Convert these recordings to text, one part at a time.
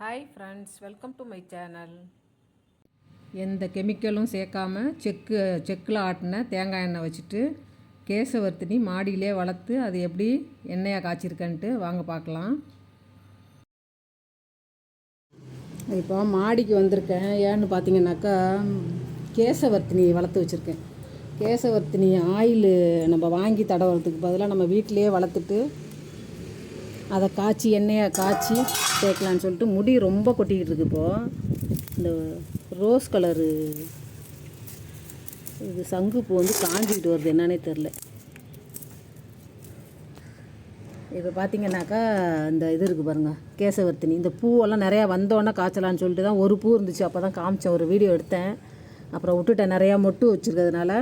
Hi friends welcome to my channel எந்த கெமிக்கலும் சேர்க்காம செக்கு செக்கில் ஆட்டின தேங்காய் எண்ணெய் வச்சுட்டு கேசவர்த்தினி மாடியிலே வளர்த்து அது எப்படி எண்ணெயாக காய்ச்சிருக்கேன்ட்டு வாங்க பார்க்கலாம். இப்போ மாடிக்கு வந்திருக்கேன். ஏன்னு பார்த்தீங்கன்னாக்கா கேசவர்த்தினி வளர்த்து வச்சுருக்கேன். கேசவர்த்தினி ஆயில் நம்ம வாங்கி தடவுறதுக்கு பதிலாக நம்ம வீட்டிலேயே வளர்த்துட்டு அதை காய்ச்சி எண்ணெயை காய்ச்சி சேர்க்கலான்னு சொல்லிட்டு முடி ரொம்ப கொட்டிக்கிட்டு இருக்கு இப்போது இந்த ரோஸ் கலரு இது சங்குப்பூ வந்து காஞ்சிக்கிட்டு வருது என்னன்னே தெரில இப்போ பார்த்தீங்கன்னாக்கா இந்த இது இருக்குது பாருங்கள் கேசவர்த்தினி. இந்த பூவெல்லாம் நிறையா வந்தோன்னே காய்ச்சலான்னு சொல்லிட்டு தான் ஒரு பூ இருந்துச்சு அப்போ தான் காமிச்சேன் ஒரு வீடியோ எடுத்தேன். அப்புறம் விட்டுட்டேன் நிறையா மொட்டு வச்சுருக்கிறதுனால.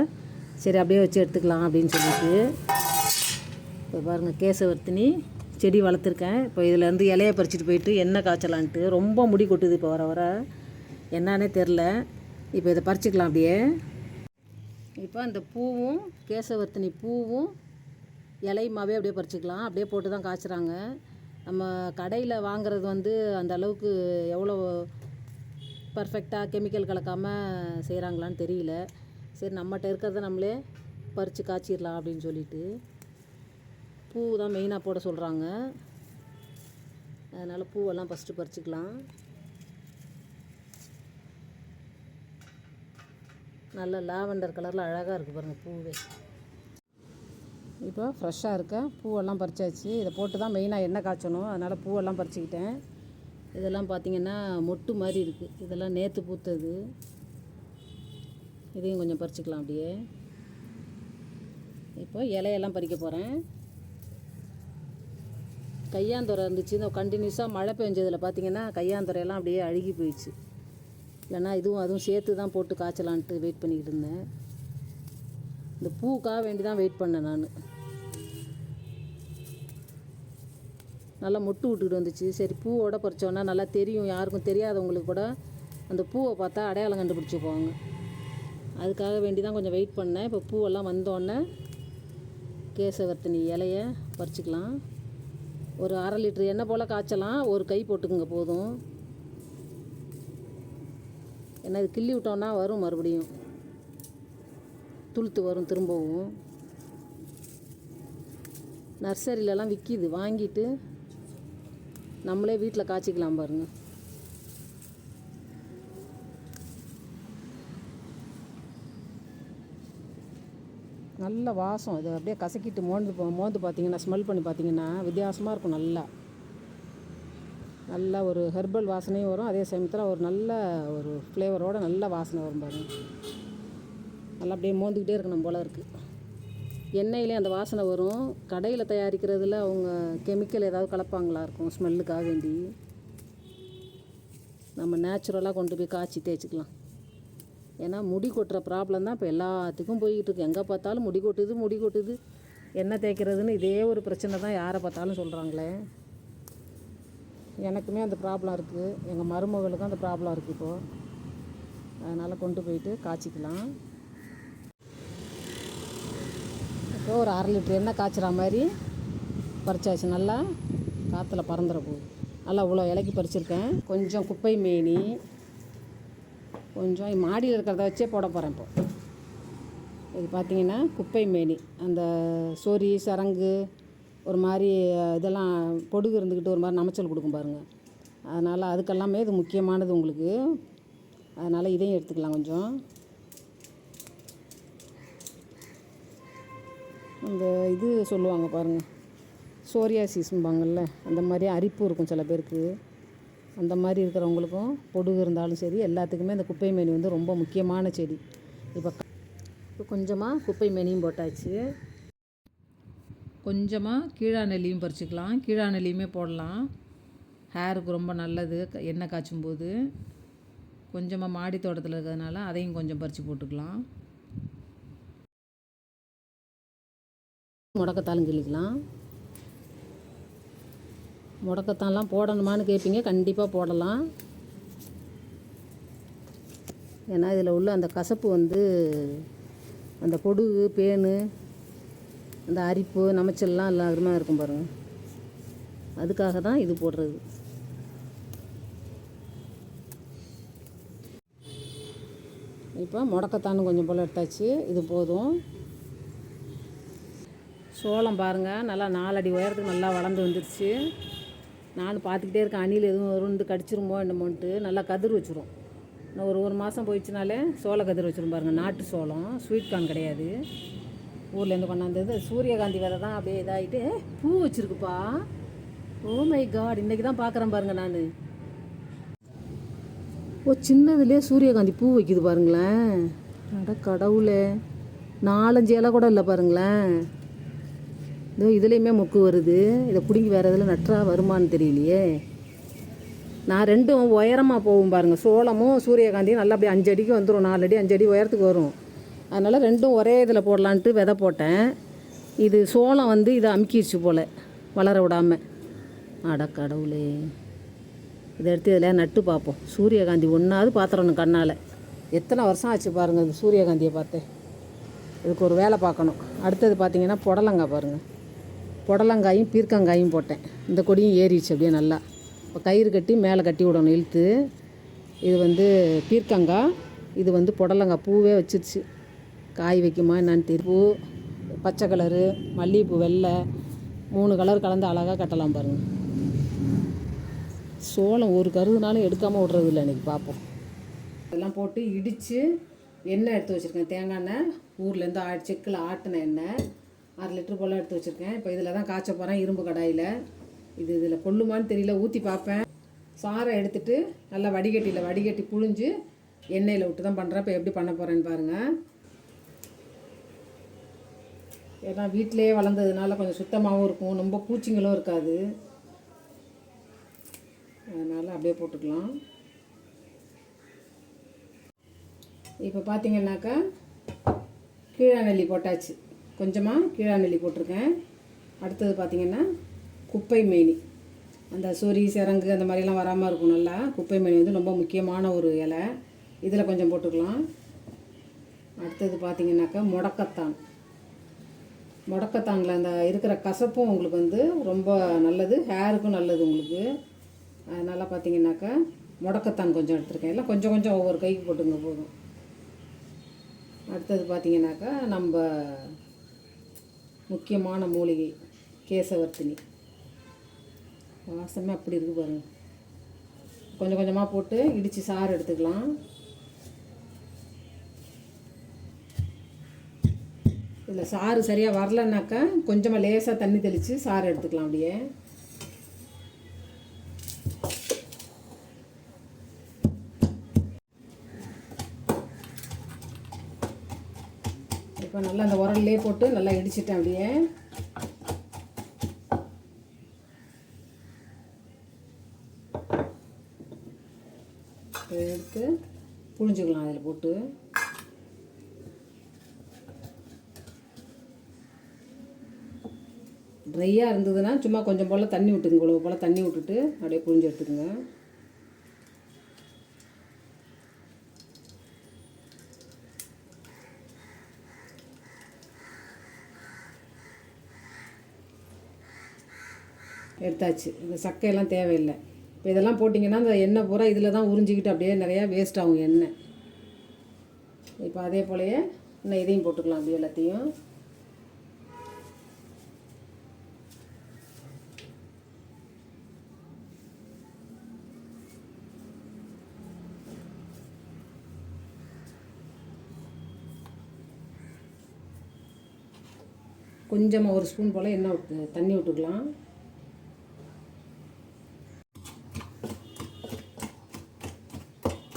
சரி அப்படியே வச்சு எடுத்துக்கலாம் அப்படின்னு சொல்லிட்டு. இப்போ பாருங்கள் கேசவர்த்தினி. செடி வளர்த்துருக்கேன். இப்போ இதுலேருந்து இலையை பறிச்சுட்டு போயிட்டு எண்ணெய் காய்ச்சலான்ட்டு ரொம்ப முடி கொட்டுது இப்போ வர வர. என்னன்னே தெரில இப்போ இதை பறிச்சுக்கலாம் அப்படியே. இப்போ அந்த பூவும் கேசவர்த்தினி பூவும் இலையுமாவே அப்படியே பறிச்சுக்கலாம். அப்படியே போட்டு தான் காய்ச்சுறாங்க. நம்ம கடையில் வாங்குறது வந்து அந்த அளவுக்கு எவ்வளோ பர்ஃபெக்டாக கெமிக்கல் கலக்காமல் செய்கிறாங்களான்னு தெரியல. சரி நம்மகிட்ட இருக்கிறத நம்மளே பறித்து காய்ச்சிடலாம் அப்படின்னு சொல்லிட்டு. பூ தான் மெயினாக போட சொல்கிறாங்க அதனால் பூவெல்லாம் ஃபஸ்ட்டு பறிச்சுக்கலாம். நல்ல லாவெண்டர் கலரில் அழகாக இருக்குது பாருங்கள் பூவே. இப்போ ஃப்ரெஷ்ஷாக இருக்க பூவெல்லாம் பறிச்சாச்சு. இதை போட்டு தான் மெயினாக எண்ணெய் காய்ச்சணும். அதனால் பூவெல்லாம் பறிச்சுக்கிட்டேன். இதெல்லாம் பார்த்திங்கன்னா மொட்டு மாதிரி இருக்குது இதெல்லாம் நேற்று பூத்தது. இதையும் கொஞ்சம் பறிச்சுக்கலாம் அப்படியே. இப்போ இலையெல்லாம் பறிக்க போகிறேன் கையாந்துறை இருந்துச்சு. இந்த கண்டினியூஸாக மழை பெஞ்சதில் பார்த்தீங்கன்னா கையாந்துறையெல்லாம் அப்படியே அழுகி போயிடுச்சு. இல்லைன்னா இதுவும் அதுவும் சேர்த்து தான் போட்டு காய்ச்சலான்ட்டு வெயிட் பண்ணிக்கிட்டு இருந்தேன். இந்த பூக்காக வேண்டி தான் வெயிட் பண்ணேன் நான். நல்லா மொட்டு விட்டுக்கிட்டு வந்துச்சு. சரி பூவோட பறிச்சோன்னா நல்லா தெரியும். யாருக்கும் தெரியாதவங்களுக்கு கூட அந்த பூவை பார்த்தா அடையாளம் கண்டுபிடிச்சிக்குவாங்க. அதுக்காக வேண்டி தான் கொஞ்சம் வெயிட் பண்ணேன். இப்போ பூவெல்லாம் வந்தோடனே கேசவர்த்தினி இலையை பறிச்சிக்கலாம். ஒரு அரை லிட்டர் எண்ணெய் போல் காய்ச்சலாம். ஒரு கை போட்டுக்குங்க போதும். ஏன்னா இது கிள்ளி விட்டோன்னா வரும் மறுபடியும். துளுத்து வரும் திரும்பவும். நர்சரியிலலாம் விற்கிது வாங்கிட்டு நம்மளே வீட்டில் காய்ச்சிக்கலாம் பாருங்கள் நல்ல வாசம். இது அப்படியே கசக்கிட்டு மோந்து மோந்து பார்த்தீங்கன்னா ஸ்மெல் பண்ணி பார்த்தீங்கன்னா வித்தியாசமாக இருக்கும் நல்லா. நல்லா ஒரு ஹெர்பல் வாசனையும் வரும். அதே சமயத்தில் ஒரு நல்ல ஒரு ஃப்ளேவரோட நல்ல வாசனை வரும் பாருங்க. நல்லா அப்படியே மோந்துக்கிட்டே இருக்கணும் போல இருக்குது எண்ணெயிலே அந்த வாசனை வரும். கடையில் தயாரிக்கிறதுல அவங்க கெமிக்கல் ஏதாவது கலப்பாங்களா இருக்கும் ஸ்மெல்லுக்காக வேண்டி. நம்ம நேச்சுரலாக கொண்டு போய் காய்ச்சி தேய்ச்சிக்கலாம். ஏன்னா முடி கொட்டுற ப்ராப்ளம் தான் இப்போ எல்லாத்துக்கும் போய்கிட்டு இருக்கு. எங்கே பார்த்தாலும் முடி கொட்டுது முடி கொட்டுது. என்ன தேய்க்கிறதுன்னு இதே ஒரு பிரச்சனை தான் யாரை பார்த்தாலும் சொல்கிறாங்களே எனக்குமே அந்த ப்ராப்ளம் இருக்குது எங்கள் மருமகளுக்கும் அந்த ப்ராப்ளம் இருக்குது இப்போது அதனால் கொண்டு போயிட்டு காய்ச்சிக்கலாம். இப்போ ஒரு அரை லிட்டர் எண்ணெய் காய்ச்சுற மாதிரி பறிச்சாச்சு. நல்லா காற்றுல பறந்துட போகுது. நல்லா இவ்வளோ இலைக்கு பறிச்சிருக்கேன். கொஞ்சம் குப்பை மேனி கொஞ்சம் மாடியில் இருக்கிறத வச்சே போட போகிறேன் இப்போ. இது பார்த்திங்கன்னா குப்பை மேனி. அந்த சொறி சரங்கு ஒரு மாதிரி இதெல்லாம் பொடுகு இருந்துக்கிட்டு ஒரு மாதிரி நமைச்சல் கொடுக்கும் பாருங்கள் அதனால் அதுக்கெல்லாமே இது முக்கியமானது உங்களுக்கு. அதனால் இதையும் எடுத்துக்கலாம் கொஞ்சம். அந்த இது சொல்லுவாங்க பாருங்கள் சோரியாசிஸ்ம்பாங்கள்ல அந்த மாதிரி அரிப்பு இருக்கும் சில பேருக்கு. அந்த மாதிரி இருக்கிறவங்களுக்கும் பொடுகு இருந்தாலும் சரி எல்லாத்துக்குமே இந்த குப்பை மேனி வந்து ரொம்ப முக்கியமான செடி. இப்போ இப்போ கொஞ்சமாக குப்பை மேனியும் போட்டாச்சு. கொஞ்சமாக கீழா நெல்லியும் பறிச்சுக்கலாம். கீழா நெல்லியுமே போடலாம். ஹேருக்கு ரொம்ப நல்லது. எண்ணெய் காய்ச்சும் போது கொஞ்சமாக மாடி தோட்டத்தில் இருக்கிறதுனால அதையும் கொஞ்சம் பறித்து போட்டுக்கலாம். முடக்கத்தாலும் கிள்ளிக்கலாம். முடக்கத்தான்லாம் போடணுமான்னு கேட்பீங்க கண்டிப்பாக போடலாம். ஏன்னா இதில் உள்ள அந்த கசப்பு வந்து அந்த பொடுகு பேனு அந்த அரிப்பு நமைச்சல்லாம் எல்லாருமா இருக்கும் பாருங்கள் அதுக்காக தான் இது போடுறது. இப்போ முடக்கத்தானு கொஞ்சம் போல் எடுத்தாச்சு. இது போதும். சோளம் பாருங்கள் நல்லா நாலடி உயரத்துக்கு நல்லா வளர்ந்து வந்துருச்சு. நானும் பார்த்துக்கிட்டே இருக்கேன். அணில் எதுவும் வருந்து கடிச்சிருமோ என்னமோன்ட்டு நல்லா கதிர் வச்சிரும். ஒரு ஒரு மாதம் போயிடுச்சுனாலே சோள கதிர் வச்சிரும் பாருங்கள் நாட்டு சோளம் ஸ்வீட் கார்ன் கிடையாது. ஊர்லேருந்து கொண்டாந்தது சூரியகாந்தி விதை தான் அப்படியே இதாகிட்டு பூ வச்சுருக்குப்பா. Oh ஓ மை காட் இன்றைக்கி தான் பார்க்குறேன் பாருங்கள் நான். ஓ சின்னதுலேயே சூரியகாந்தி பூ வைக்குது பாருங்களேன். அட கடவுளே. நாலஞ்சு இலை கூட இல்லை பாருங்களேன். இதோ இதுலேயுமே மொக்கு வருது. இதை பிடுங்கி வேறு இதில் நட்டா வருமான்னு தெரியலையே. நான் ரெண்டும் உயரமாக போகும் பாருங்கள் சோளமும் சூரியகாந்தியும் நல்லா அப்படியே அஞ்சு அடிக்கு வந்துடும் நாலு அடி அஞ்சு அடி உயரத்துக்கு வரும். அதனால் ரெண்டும் ஒரே இதில் போடலான்ட்டு விதை போட்டேன். இது சோளம் வந்து இதை அமுக்கிடுச்சு போல் வளர விடாமல் அட கடவுளே. இதை எடுத்து இதில் நட்டு பார்ப்போம். சூரியகாந்தி ஒன்றாவது பாத்திரணும் கண்ணால். எத்தனை வருஷம் ஆச்சு பாருங்கள் இந்த சூரியகாந்தியை பார்த்தேன் இதுக்கு ஒரு வேலை பார்க்கணும். அடுத்தது பார்த்தீங்கன்னா புடலங்காய் பாருங்கள் புடலங்காயும் பீர்க்கங்காயும் போட்டேன். இந்த கொடியும் ஏறிடுச்சு அப்படியே நல்லா. இப்போ கயிறு கட்டி மேலே கட்டி விடணும் இழுத்து. இது வந்து பீர்க்கங்காய் இது வந்து புடலங்காய் பூவே வச்சிருச்சு. காய் வைக்குமா என்னான்னு தெரியும் பூ பச்சை கலரு மல்லிகைப்பூ வெள்ளை மூணு கலர் கலந்து அழகாக கட்டலாம் பாருங்கள் சோளம் ஒரு கருதுனாலும் எடுக்காமல் விடுறது இல்லை இன்றைக்கி பார்ப்போம் இதெல்லாம் போட்டு இடித்து எண்ணெய் எடுத்து வச்சுருக்கேன். தேங்காய் எண்ணெய் ஊர்லேருந்து ஆ செக்கில் ஆட்டின எண்ணெய். அரை லிட்டர் போல் எடுத்து வச்சுருக்கேன். இப்போ இதில் தான் காய்ச்ச போகிறேன் இரும்பு கடாயில். இது இதில் கொள்ளுமான்னு தெரியல ஊற்றி பார்ப்பேன். சாரை எடுத்துட்டு நல்லா வடிகட்டியில் வடிகட்டி புழிஞ்சு எண்ணெயில் விட்டு தான் பண்ணுறேன் இப்போ எப்படி பண்ண போகிறேன்னு பாருங்கள் ஏன்னா வீட்டிலேயே வளர்ந்ததுனால கொஞ்சம் சுத்தமாகவும் இருக்கும். ரொம்ப பூச்சிங்களும் இருக்காது. அதனால் அப்படியே போட்டுக்கலாம். இப்போ பார்த்தீங்கன்னாக்கா கீழாநெல்லி போட்டாச்சு. கொஞ்சமாக கீழாநெல்லி போட்டிருக்கேன். அடுத்தது பார்த்திங்கன்னா குப்பை மேனி. அந்த சொறி சிரங்கு அந்த மாதிரிலாம் வராமல் இருக்கும் நல்லா. குப்பை மேனி வந்து ரொம்ப முக்கியமான ஒரு இலை. இதில் கொஞ்சம் போட்டுக்கலாம். அடுத்தது பார்த்திங்கனாக்கா முடக்கத்தான். முடக்கத்தானில் அந்த இருக்கிற கசப்பும் உங்களுக்கு வந்து ரொம்ப நல்லது ஹேருக்கும் நல்லது உங்களுக்கு. அதனால் பார்த்தீங்கன்னாக்கா முடக்கத்தான் கொஞ்சம் எடுத்துருக்கேன். எல்லாம் கொஞ்சம் கொஞ்சம் ஒவ்வொரு கைக்கு போட்டுங்க போதும். அடுத்தது பார்த்தீங்கன்னாக்கா நம்ம முக்கியமான மூலிகை கேசவர்த்தினி. வாசமே அப்படி இருக்கு பாருங்க. கொஞ்சம் கொஞ்சமாக போட்டு இடித்து சாறு எடுத்துக்கலாம். இதில் சாறு சரியாக வரலன்னாக்கா கொஞ்சமாக லேசாக தண்ணி தெளித்து சாறு எடுத்துக்கலாம் அப்படியே இப்போ நல்லா அந்த உரல்லே போட்டு நல்லா இடிச்சிட்டேன் அப்படியே. எடுத்து புழிஞ்சுக்கலாம் அதில் போட்டு. ட்ரையாக இருந்ததுன்னா சும்மா கொஞ்சம் போல் தண்ணி விட்டுங்க இவ்வளோ போல் தண்ணி விட்டுட்டு அப்படியே புழிஞ்சு எடுத்துக்கோங்க. எடுத்தாச்சு. இந்த சக்கையெல்லாம் தேவையில்லை. இப்போ இதெல்லாம் போட்டிங்கன்னா அந்த எண்ணெய் பூரா இதில் தான் உறிஞ்சிக்கிட்டு அப்படியே நிறையா வேஸ்ட் ஆகும் எண்ணெய். இப்போ அதே போலயே இன்னும் இதையும் போட்டுக்கலாம் அப்படியே எல்லாத்தையும். கொஞ்சமாக ஒரு ஸ்பூன் போல் எண்ணெய் விட்டு தண்ணி விட்டுக்கலாம்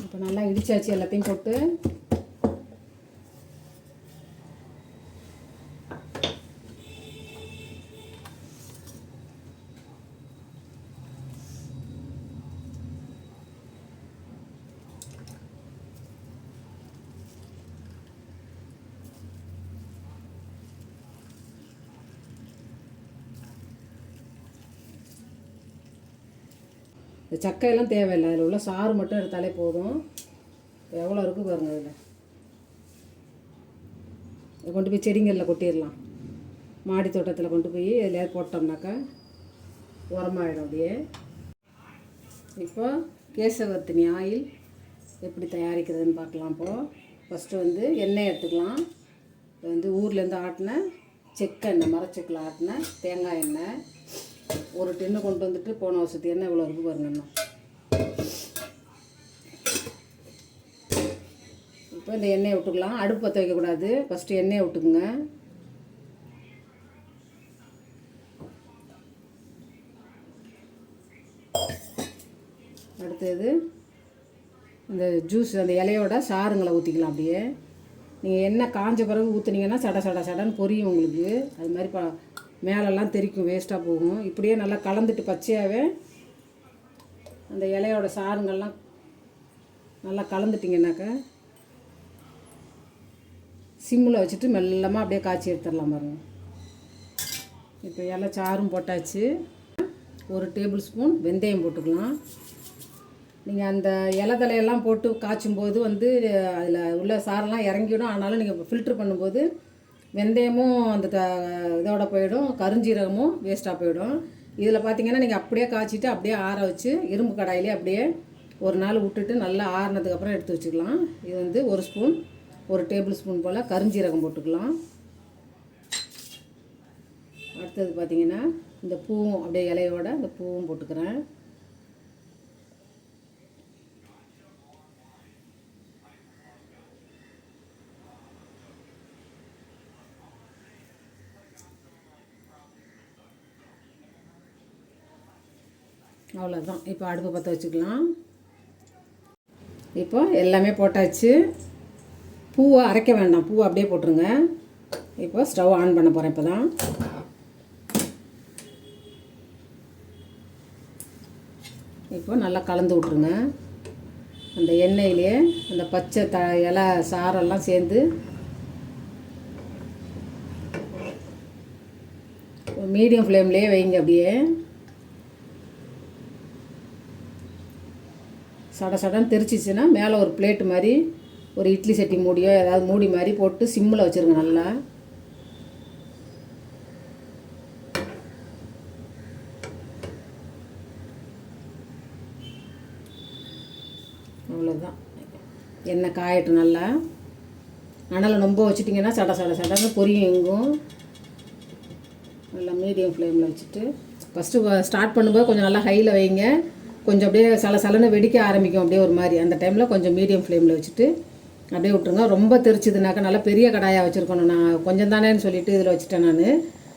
இப்போ நல்லா இடிச்சாச்சு எல்லாத்தையும் போட்டு. இந்த சக்கையெல்லாம் தேவையில்லை. அதில் உள்ள சாறு மட்டும் எடுத்தாலே போதும். எவ்வளோ இருக்குது பாருங்கள் அதில் கொண்டு போய் செடிங்களில் கொட்டிடலாம். மாடி தோட்டத்தில் கொண்டு போய் இதில் போட்டோம்னாக்கா உரமாயிடும் அப்படியே. இப்போ கேசவர்த்தினி ஆயில் எப்படி தயாரிக்கிறதுன்னு பார்க்கலாம் இப்போது ஃபஸ்ட்டு வந்து எண்ணெய் எடுத்துக்கலாம். வந்து ஊர்லேருந்து ஆட்டின செக்கெண்ணெய் மரச்செக்கில் ஆட்டின தேங்காய் எண்ணெய். ஒரு டின்னு கொண்டு வந்துட்டு போன வருஷத்து எண்ணெய் இவ்வளோ இருக்குது பாருங்க இப்போ இந்த எண்ணெயை விட்டுக்கலாம். அடுப்பு பற்ற வைக்கக்கூடாது. ஃபஸ்ட்டு எண்ணெயை விட்டுக்குங்க. அடுத்தது இந்த ஜூஸ் அந்த இலையோட சாறுங்களை ஊற்றிக்கலாம் அப்படியே. நீங்கள் எண்ணெய் காஞ்ச பிறகு ஊற்றுனீங்கன்னா சட சட சடன்னு பொரியும் உங்களுக்கு. அது மாதிரி ப மேலெல்லாம் தெறிக்கும் வேஸ்ட்டாக போகும். இப்படியே நல்லா கலந்துட்டு பச்சையாகவே அந்த இலையோட சாறுங்கள்லாம் நல்லா கலந்துட்டிங்கனாக்கா சிம்மில் வச்சுட்டு மெல்லமாக அப்படியே காய்ச்சி எடுத்துடலாம் பாருங்க. இப்போ இலை சாறும் போட்டாச்சு. ஒரு டேபிள் ஸ்பூன் வெந்தயம் போட்டுக்கலாம். நீங்கள் அந்த இலை தலையெல்லாம் போட்டு காய்ச்சும் போது வந்து அதில் உள்ள சாரெல்லாம் இறங்கிடும். ஆனாலும் நீங்கள் ஃபில்ட்ரு பண்ணும்போது வெந்தயமும் அந்த த இதோட போயிடும். கருஞ்சீரகமும் வேஸ்ட்டாக போயிடும். இதில் பார்த்தீங்கன்னா நீங்கள் அப்படியே காய்ச்சிட்டு அப்படியே ஆற வச்சு இரும்பு கடாயிலே அப்படியே ஒரு நாள் விட்டுட்டு நல்லா ஆறுனதுக்கப்புறம் எடுத்து வச்சுக்கலாம். இது வந்து ஒரு ஸ்பூன் ஒரு டேபிள் ஸ்பூன் போல் கருஞ்சீரகம் போட்டுக்கலாம். அடுத்தது பார்த்தீங்கன்னா இந்த பூவும் அப்படியே இலையோட இந்த பூவும் போட்டுக்கிறேன். அவ்வளோதான் இப்போ அடுப்பு பற்ற வச்சுக்கலாம். இப்போ எல்லாமே போட்டாச்சு. பூவை அரைக்க வேண்டாம். பூவை அப்படியே போட்டுருங்க. இப்போ ஸ்டவ் ஆன் பண்ண போகிறேன் இப்போ தான் இப்போ நல்லா கலந்து விட்ருங்க அந்த எண்ணெயிலே அந்த பச்சை த இலை சாரெல்லாம் சேர்ந்து மீடியம் ஃப்ளேம்லேயே வைங்க அப்படியே. சட சடன்னு தெரிச்சிச்சுன்னா மேலே ஒரு பிளேட்டு மாதிரி ஒரு இட்லி சட்டி மூடியோ ஏதாவது மூடி மாதிரி போட்டு சிம்மில் வச்சுருங்க நல்லா. அவ்வளோதான் எண்ணெய் காயட்டும் நல்லா. அனலை ரொம்ப வச்சுட்டிங்கன்னா சட சட சடன்னு பொரியும் எங்கும். நல்லா மீடியம் ஃப்ளேமில் வச்சுட்டு ஃபஸ்ட்டு ஸ்டார்ட் பண்ணும்போது கொஞ்சம் நல்லா ஹையில் வைங்க. கொஞ்சம் அப்படியே சல சலன்னு வெடிக்க ஆரம்பிக்கும் அப்படியே ஒரு மாதிரி. அந்த டைமில் கொஞ்சம் மீடியம் ஃப்ளேமில் வச்சுட்டு அப்படியே விட்ருங்க ரொம்ப தெரிச்சதுனாக்கா நல்லா பெரிய கடாயாக வச்சுருக்கணும். நான் கொஞ்சம் தானேன்னு சொல்லிட்டு இதில் வச்சுட்டேன் நான்.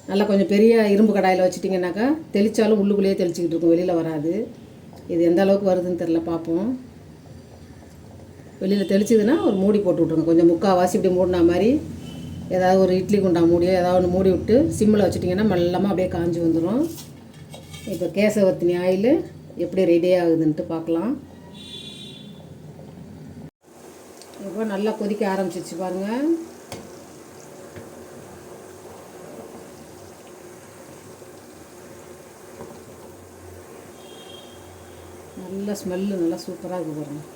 நல்லா கொஞ்சம் பெரிய இரும்பு கடாயில் வச்சுட்டிங்கனாக்கா தெளித்தாலும் உள்ளுக்குள்ளேயே தெளிச்சிக்கிட்டு இருக்கும். வெளியில் வராது. இது எந்த அளவுக்கு வருதுன்னு தெரில பார்ப்போம். வெளியில் தெளிச்சதுன்னா ஒரு மூடி போட்டு விட்ருங்க கொஞ்சம் முக்கால்வாசி இப்படி மூடினா மாதிரி ஏதாவது ஒரு இட்லி குண்டா மூடியோ ஏதாவது ஒன்று மூடி விட்டு சிம்மில் வச்சுட்டிங்கன்னா மெல்லமாக அப்படியே காஞ்சி வந்துடும் இப்போ கேசவர்த்தினி ஆயில் எப்படி ரெடி ஆகுதுன்ட்டு பார்க்கலாம். இப்போ நல்லா கொதிக்க ஆரம்பிச்சிச்சு பாருங்கள் நல்ல ஸ்மெல்லு நல்லா சூப்பராக இருக்குது பாருங்கள்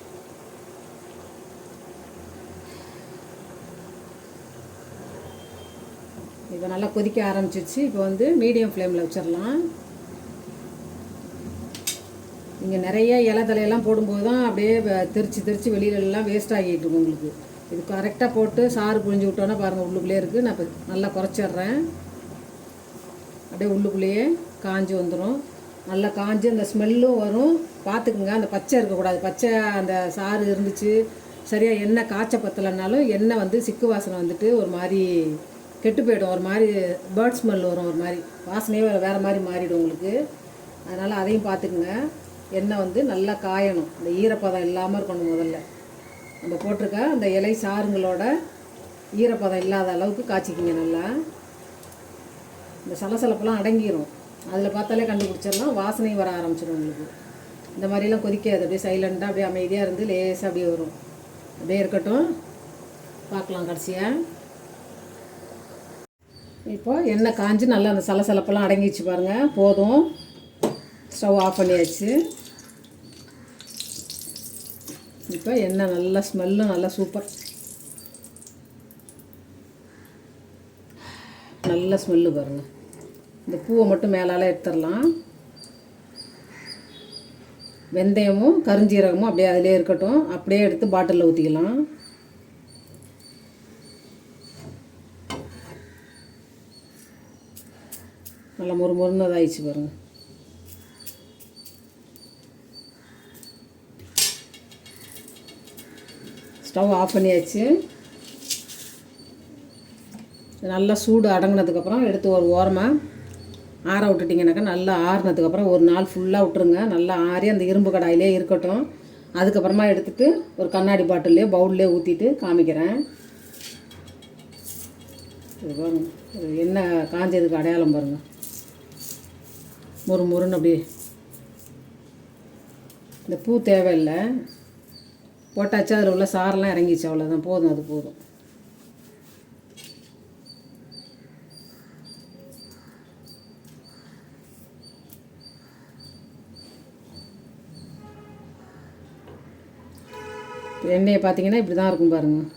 இப்போ நல்லா கொதிக்க ஆரம்பிச்சிச்சு இப்போ வந்து மீடியம் ஃப்ளேமில் வச்சிடலாம் நீங்கள் நிறைய இலை தலையெல்லாம் போடும்போது தான் அப்படியே தெரிச்சு தெரிச்சு வெளியிலலாம் வேஸ்ட் ஆகிட்டு இருக்கும் உங்களுக்கு. இது கரெக்டாக போட்டு சாறு புழிஞ்சு விட்டோன்னா பாருங்கள் உள்ளுக்குள்ளே இருக்குது நான் இப்போ நல்லா குறைச்சிட்றேன். அப்படியே உள்ளுக்குள்ளேயே காஞ்சி வந்துடும் நல்லா காஞ்சி அந்த ஸ்மெல்லும் வரும். பார்த்துக்குங்க அந்த பச்சை இருக்கக்கூடாது. பச்சை அந்த சாறு இருந்துச்சு. சரியாக எண்ணெய் காய்ச்ச பத்தலைனாலும் எண்ணெய் வந்து சிக்கு வாசனை வந்துட்டு ஒரு மாதிரி கெட்டு போயிடும். ஒரு மாதிரி பேர்ட் ஸ்மெல் வரும் ஒரு மாதிரி. வாசனையே வேறு மாதிரி மாறிடும் உங்களுக்கு. அதனால் அதையும் பார்த்துக்குங்க. எண்ணெய் வந்து நல்லா காயணும். அந்த ஈரப்பதம் இல்லாமல் இருக்கணும் முதல்ல. நம்ம போட்டிருக்க அந்த இலை சாருங்களோட ஈரப்பதம் இல்லாத அளவுக்கு காய்ச்சிக்கிங்க நல்லா. இந்த சலசலப்பெல்லாம் அடங்கிரும். அதில் பார்த்தாலே கண்டுபிடிச்சிடலாம். வாசனையும் வர ஆரம்பிச்சிடும் உங்களுக்கு. இந்த மாதிரிலாம் கொதிக்காது. அப்படியே சைலண்ட்டாக அப்படியே அமைதியாக இருந்து லேசாக அப்படியே வரும். அப்படியே இருக்கட்டும். பார்க்கலாம் கடைசியாக இப்போ எண்ணெய் காஞ்சி நல்லா அந்த சலசலப்பெல்லாம் அடங்கிச்சு பாருங்கள் போதும். ஸ்டவ் ஆஃப் பண்ணியாச்சு. இப்போ எண்ணெய் நல்லா ஸ்மெல்லும் நல்லா சூப்பர் நல்ல ஸ்மெல்லு பாருங்க. இந்த பூவை மட்டும் மேலால் எடுத்துடலாம். வெந்தயமும் கருஞ்சீரகமும் அப்படியே அதிலே இருக்கட்டும். அப்படியே எடுத்து பாட்டிலில் ஊற்றிக்கலாம் நல்லா மொறு மொறுன்னு இதாகிடுச்சு பாருங்கள் ஸ்டவ் ஆஃப் பண்ணியாச்சு. நல்லா சூடு அடங்கினதுக்கப்புறம் எடுத்து ஒரு ஓரமாக ஆற விட்டுட்டிங்கனாக்கா நல்லா ஆறுனதுக்கப்புறம் ஒரு நாள் ஃபுல்லாக விட்டுருங்க. நல்லா ஆறி அந்த இரும்பு கடாயிலே இருக்கட்டும். அதுக்கப்புறமா எடுத்துட்டு ஒரு கண்ணாடி பாட்டிலே பவுல்லே ஊற்றிட்டு காமிக்கிறேன். இது பாருங்க இது என்ன காஞ்சதுக்கு அடையாளம் பாருங்கள் மொறு மொறுன்னு அப்படியே. இந்த பூ தேவையில்லை. போட்டாச்சு அதில் உள்ள சாரெல்லாம் இறங்கிச்சு அவ்வளோதான் போதும் அது போதும். எண்ணெயை பார்த்தீங்கன்னா இப்படி தான் இருக்கும் பாருங்கள்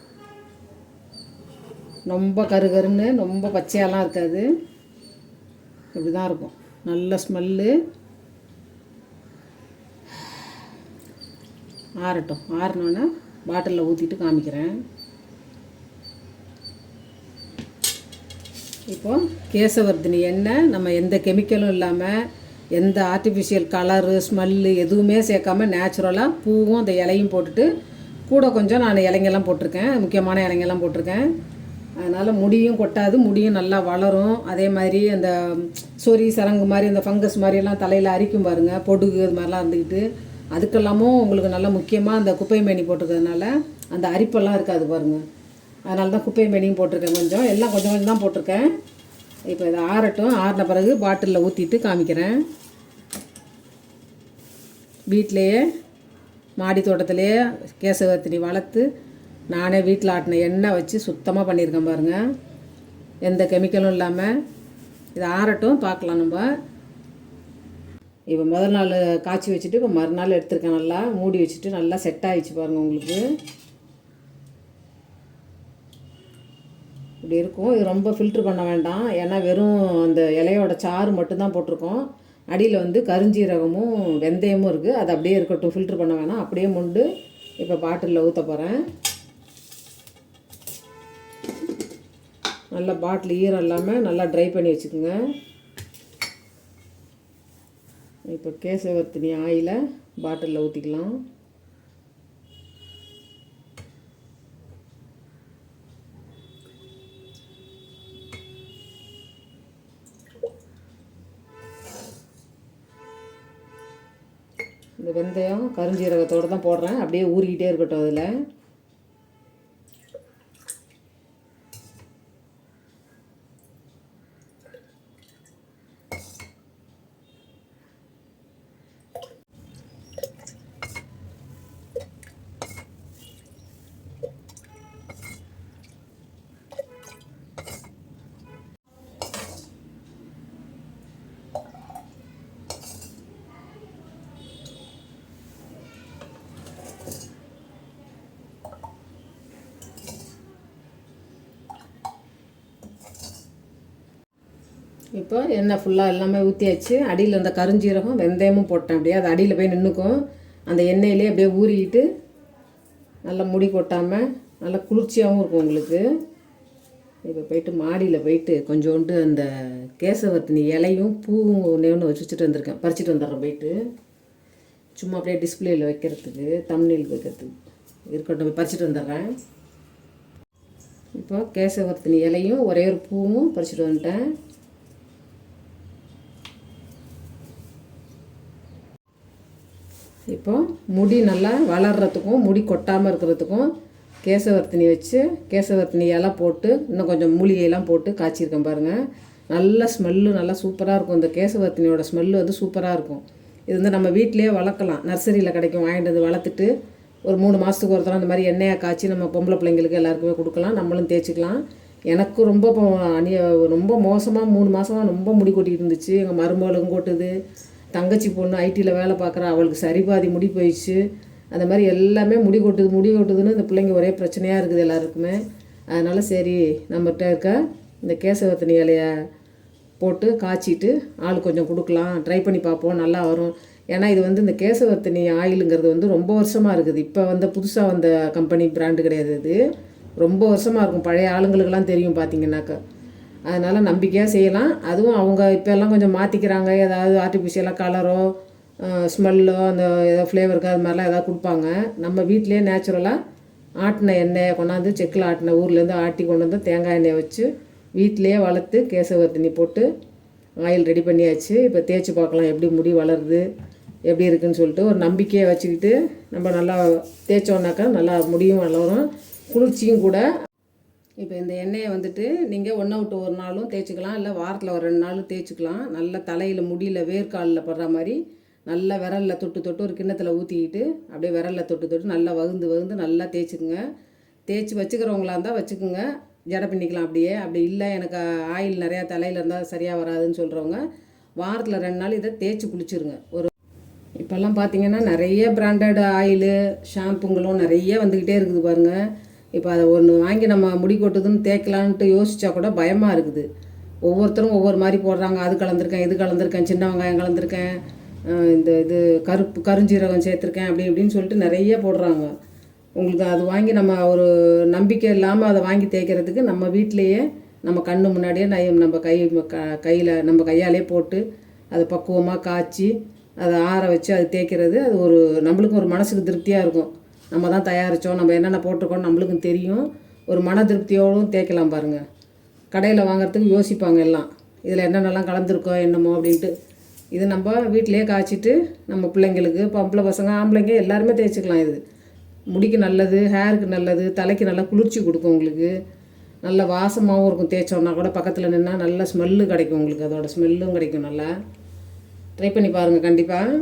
ரொம்ப கரு கருன்னு ரொம்ப பச்சையாலாம் இருக்காது. இப்படி தான் இருக்கும். நல்ல ஸ்மெல்லு. ஆறட்டும். ஆறினோன்னா பாட்டிலில் ஊற்றிட்டு காமிக்கிறேன். இப்போ கேசவர்தினி எண்ணெய் நம்ம எந்த கெமிக்கலும் இல்லாமல் எந்த ஆர்டிஃபிஷியல் கலரு ஸ்மெல்லு எதுவுமே சேர்க்காம நேச்சுரலாக பூவும் அந்த இலையும் போட்டுட்டு கூட கொஞ்சம் நான் இலைங்கெல்லாம் போட்டிருக்கேன். முக்கியமான இலைங்கெல்லாம் போட்டிருக்கேன். அதனால் முடியும் கொட்டாது முடியும் நல்லா வளரும். அதே மாதிரி அந்த சொறி சரங்கு மாதிரி அந்த ஃபங்கஸ் மாதிரியெல்லாம் தலையில் அரிக்கும் பாருங்கள் பொடுகு இது மாதிரிலாம் இருந்துக்கிட்டு அதுக்கெல்லாமும் உங்களுக்கு நல்லா முக்கியமாக அந்த குப்பை மேனி போட்டிருக்கிறதுனால அந்த அரிப்பெல்லாம் இருக்காது பாருங்கள் அதனால தான் குப்பை மேனியும் போட்டிருக்கேன் கொஞ்சம். எல்லாம் கொஞ்சம் கொஞ்சம் தான் போட்டிருக்கேன். இப்போ இதை ஆறட்டும். ஆறின பிறகு பாட்டிலில் ஊற்றிட்டு காமிக்கிறேன். வீட்டிலையே மாடி தோட்டத்திலேயே கேசவர்த்தினி வளர்த்து நானே வீட்டில் ஆட்டின எண்ணெய் வச்சு சுத்தமாக பண்ணியிருக்கேன் பாருங்கள் எந்த கெமிக்கலும் இல்லாமல் இதை ஆறட்டும். பார்க்கலாம் நம்ம. இப்போ முதல் நாள் காய்ச்சி வச்சுட்டு இப்போ மறுநாள் எடுத்துருக்கேன் நல்லா. மூடி வச்சுட்டு நல்லா செட் ஆகிடுச்சு பாருங்கள் உங்களுக்கு. இப்படி இருக்கும். இது ரொம்ப ஃபில்ட்ரு பண்ண வேண்டாம். ஏன்னா வெறும் அந்த இலையோட சாறு மட்டும்தான் போட்டிருக்கோம். அடியில் வந்து கருஞ்சீரகமும் வெந்தயமும் இருக்குது அது அப்படியே இருக்கட்டும். ஃபில்ட்ரு பண்ண வேணாம். அப்படியே முண்டு இப்போ பாட்டிலில் ஊற்ற போகிறேன் நல்லா பாட்டில் ஈரம் இல்லாமல் நல்லா ட்ரை பண்ணி வச்சுக்கோங்க. இப்போ கேசவர்த்தினி ஆயிலை பாட்டிலில் ஊற்றிக்கலாம் இந்த வெந்தயம் கருஞ்சீரகத்தோடு தான் போடுறேன். அப்படியே ஊறிக்கிட்டே இருக்கட்டும் அதில். இப்போ எண்ணெய் ஃபுல்லாக எல்லாமே ஊற்றியாச்சு அடியில் அந்த கருஞ்சீரகம் வெந்தயமும் போட்டேன் அப்படியே. அது அடியில் போய் நின்றுக்கும் அந்த எண்ணெயிலே அப்படியே ஊறிக்கிட்டு நல்லா முடி கொட்டாமல் நல்லா குளிர்ச்சியாகவும் இருக்கும் உங்களுக்கு. இப்போ போயிட்டு மாடியில் போயிட்டு கொஞ்சோண்டு அந்த கேசவர்த்தினி இலையும் பூவும் ஒன்று ஒன்று வச்சு வச்சுட்டு வந்திருக்கேன். பறிச்சிட்டு வந்துடுறேன் போயிட்டு. சும்மா அப்படியே டிஸ்பிளேயில் வைக்கிறதுக்கு தமிழில் வைக்கிறதுக்கு. இருக்கட்டும் பறிச்சிட்டு வந்துடுறேன். இப்போ கேசவர்த்தினி இலையும் ஒரே ஒரு பூவும் பறிச்சிட்டு வந்துட்டேன். இப்போ முடி நல்லா வளர்கிறதுக்கும் முடி கொட்டாமல் இருக்கிறதுக்கும் கேசவர்த்தினி வச்சு கேசவர்த்தினி இலை போட்டு இன்னும் கொஞ்சம் மூலிகையெல்லாம் போட்டு காய்ச்சிருக்கேன் பாருங்கள் நல்ல ஸ்மெல்லு நல்லா சூப்பராக இருக்கும். இந்த கேசவர்த்தினியோட ஸ்மெல்லு வந்து சூப்பராக இருக்கும். இது வந்து நம்ம வீட்டிலேயே வளர்க்கலாம். நர்சரியில் கிடைக்கும். வாங்கிட்டு வந்து வளர்த்துட்டு ஒரு மூணு மாதத்துக்கு ஒரு தடவை அந்த மாதிரி எண்ணெயை காய்ச்சி நம்ம பொம்பளை பிள்ளைங்களுக்கு எல்லாருக்குமே கொடுக்கலாம். நம்மளும் தேய்ச்சிக்கலாம். எனக்கு ரொம்ப அணிய ரொம்ப மோசமாக மூணு மாதமாக ரொம்ப முடி கொட்டிக்கிட்டு இருந்துச்சு. எங்கள் மருமகளும் கொட்டுது. தங்கச்சி பொண்ணு ஐடியில் வேலை பார்க்குறா அவளுக்கு சரி பாதி முடி போயிடுச்சு. அந்த மாதிரி எல்லாமே முடி கொட்டுது முடி கொட்டுதுன்னு இந்த பிள்ளைங்க ஒரே பிரச்சனையாக இருக்குது எல்லாருக்குமே. அதனால் சரி நம்மகிட்ட இருக்க இந்த கேசவத்தனி இலைய போட்டு காய்ச்சிட்டு ஆள் கொஞ்சம் கொடுக்கலாம். ட்ரை பண்ணி பார்ப்போம் நல்லா வரும். ஏன்னா இது வந்து இந்த கேசவர்த்தனி ஆயிலுங்கிறது வந்து ரொம்ப வருஷமாக இருக்குது. இப்போ வந்து புதுசாக வந்த கம்பெனி பிராண்டு கிடையாது இது. ரொம்ப வருஷமாக இருக்கும். பழைய ஆளுங்களுக்கெல்லாம் தெரியும் பார்த்தீங்கன்னாக்கா அதனால் நம்பிக்கையாக செய்யலாம். அதுவும் அவங்க இப்போல்லாம் கொஞ்சம் மாற்றிக்கிறாங்க ஏதாவது ஆர்டிஃபிஷியலாக கலரோ ஸ்மெல்லோ அந்த ஏதோ ஃப்ளேவருக்கு அது மாதிரிலாம் ஏதாவது கொடுப்பாங்க. நம்ம வீட்டிலேயே நேச்சுரலாக ஆட்டின எண்ணெயை கொண்டாந்து செக்கில் ஆட்டின ஊர்லேருந்து ஆட்டி கொண்டு வந்து தேங்காய் எண்ணெயை வச்சு வீட்டிலேயே வளர்த்து கேசவர்த்தினி போட்டு ஆயில் ரெடி பண்ணியாச்சு. இப்போ தேய்ச்சி பார்க்கலாம். எப்படி முடி வளருது எப்படி இருக்குன்னு சொல்லிட்டு ஒரு நம்பிக்கையை வச்சுக்கிட்டு நம்ம நல்லா தேய்ச்சோன்னாக்கா நல்லா முடியும் வளரும். குளிர்ச்சியும் கூட இப்போ இந்த எண்ணெயை வந்துட்டு நீங்கள் ஒன்றை விட்டு ஒரு நாளும் தேய்ச்சிக்கலாம் இல்லை வாரத்தில் ஒரு ரெண்டு நாளும் தேய்ச்சிக்கலாம். நல்லா தலையில் முடியல வேர்க்காலில் படுற மாதிரி நல்லா விரலில் தொட்டு தொட்டு ஒரு கிண்ணத்தில் ஊற்றிக்கிட்டு அப்படியே விரலில் தொட்டு தொட்டு நல்லா வகுந்து வகுந்து நல்லா தேய்ச்சிக்குங்க. தேய்ச்சி வச்சுக்கிறவங்களா இருந்தால் வச்சுக்குங்க. ஜடை பண்ணிக்கலாம் அப்படியே. அப்படி இல்லை எனக்கு ஆயில் நிறையா தலையில் இருந்தால் சரியாக வராதுன்னு சொல்கிறவங்க வாரத்தில் ரெண்டு நாள் இதை தேய்ச்சி குளிச்சிருங்க. ஒரு இப்போல்லாம் பார்த்தீங்கன்னா நிறைய பிராண்டட் ஆயிலு ஷாம்புங்களும் நிறைய வந்துக்கிட்டே இருக்குது பாருங்கள் இப்போ அதை ஒன்று வாங்கி நம்ம முடி கொட்டுதுன்னு தேய்க்கலான்ட்டு யோசிச்சா கூட பயமாக இருக்குது. ஒவ்வொருத்தரும் ஒவ்வொரு மாதிரி போடுறாங்க. அது கலந்துருக்கேன் இது கலந்துருக்கேன் சின்ன வெங்காயம் கலந்துருக்கேன் இந்த இது கருப்பு கருஞ்சீரகம் சேர்த்துருக்கேன் அப்படி இப்படின்னு சொல்லிட்டு நிறைய போடுறாங்க. உங்களுக்கு அது வாங்கி நம்ம ஒரு நம்பிக்கை இல்லாமல் அதை வாங்கி தேய்க்கிறதுக்கு நம்ம வீட்டிலையே நம்ம கண்ணு முன்னாடியே நை- நம்ம கை க கையில் நம்ம கையாலே போட்டு அதை பக்குவமாக காய்ச்சி அதை ஆற வச்சு அது தேய்க்கிறது. அது ஒரு நம்மளுக்கும் ஒரு மனசுக்கு திருப்தியாக இருக்கும். நம்ம தான் தயாரித்தோம் நம்ம என்னென்ன போட்டிருக்கோம் நம்மளுக்கும் தெரியும். ஒரு மன திருப்தியோடும் தேய்க்கலாம் பாருங்கள் கடையில் வாங்குறதுக்கு யோசிப்பாங்க எல்லாம். இதில் என்னென்னலாம் கலந்துருக்கோம் என்னமோ அப்படின்ட்டு. இது நம்ம வீட்டிலே காய்ச்சிட்டு நம்ம பிள்ளைங்களுக்கு பொம்பளை பசங்க ஆம்பளைங்க எல்லாருமே தேய்ச்சிக்கலாம் இது. முடிக்கு நல்லது ஹேருக்கு நல்லது தலைக்கு நல்லா குளிர்ச்சி கொடுக்கும் உங்களுக்கு. நல்ல வாசமாகவும் இருக்கும். தேய்ச்சோன்னா கூட பக்கத்தில் நின்னால் நல்ல ஸ்மெல்லு கிடைக்கும் உங்களுக்கு. அதோட ஸ்மெல்லும் கிடைக்கும் நல்லா. ட்ரை பண்ணி பாருங்கள் கண்டிப்பாக